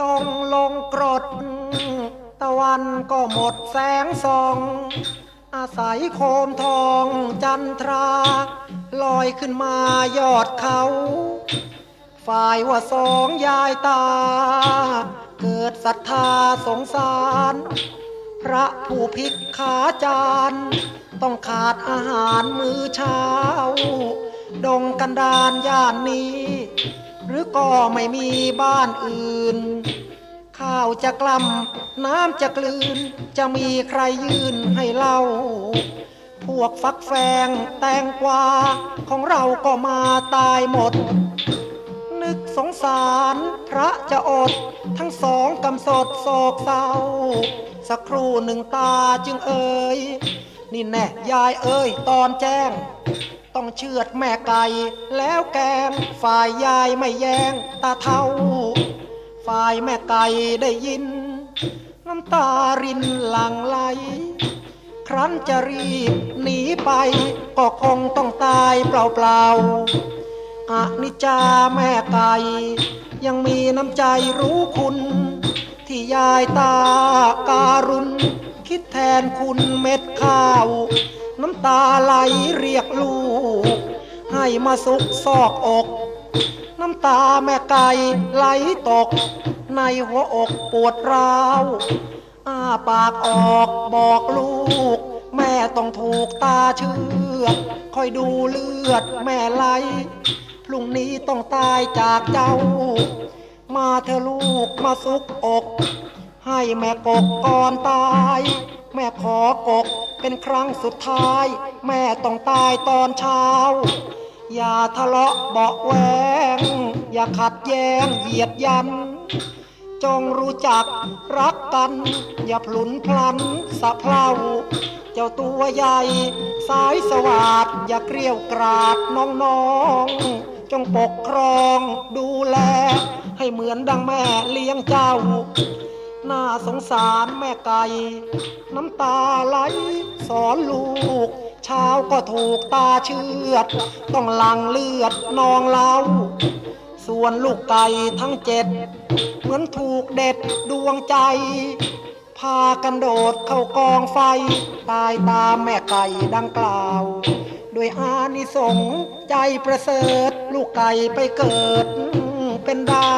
ดงลงกรด ตะวันก็หมดแสงส่อง อาศัยโคมทองจันทรา ลอยขึ้นมายอดเขา ฝ่ายว่าสองยายตา เกิดศรัทธาสงสาร พระผู้พิกขาจารย์ต้องขาดอาหารมื้อเช้า ดงกันดานย่านนี้ หรือก็ไม่มีบ้านอื่นาวจะกล่ำน้ำจะกลืน จะมีใครยืนให้เล่า พวกฟักแฟงแตงกวาของเราก็มาตายหมด นึกสงสารพระจะอด ทั้งสองกำสดโศกเศร้า สักครู่หนึ่งตาจึงเอ่ยนี่แน่ยายเอ้ยตอนแจ้ง ต้องเชือดแม่ไก่แล้วแกงฝ่ายยายไม่แยงตาเท่าายแม่ไก่ได้ยิน น้ำตารินหลั่งไหล ครั้นจะรีบหนีไป ก็คงต้องตายเปล่าๆอนิจจาแม่ไก่ยังมีน้ำใจรู้คุณ ที่ยายตาการุณ คิดแทนคุณเม็ดข้าว น้ำตาไหลเรียกลูก ให้มาสุกซอกอก น้ำตาแม่ไก่ไหลตก ในหัวอกปวดร้าวอ้าปากออกบอกลูก แม่ต้องถูกตาเชือดคอยดูเลือดแม่ไหลพรุ่งนี้ต้องตายจากเจ้า มาเธอลูกมาซุกอก ให้แม่กกก่อนตาย แม่ขอกกเป็นครั้งสุดท้าย แม่ต้องตายตอนเช้า อย่าทะเลาะเบาะแวง อย่าขัดแย้งเหยียดยัน จงรู้จักรักกัน อย่าพลุนพลันสะเพร่าเจ้าตัวใหญ่ สายสวาดอย่าเกรียวกราดน้องๆ จงปกครองดูแล ให้เหมือนดังแม่เลี้ยงเจ้า น่าสงสารแม่ไก่ น้ำตาไหล สอนลูก เช้าก็ถูกตาเชือด ต้องลังเลือดนองเล้าส่วนลูกไก่ทั้งเจ็ด เหมือนถูกเด็ดดวงใจ พากันโดดเข้ากองไฟ ตายตามแม่ไก่ดังกล่าวโดยอานิสงส์ใจประเสริฐ ลูกไก่ไปเกิดเป็นดาว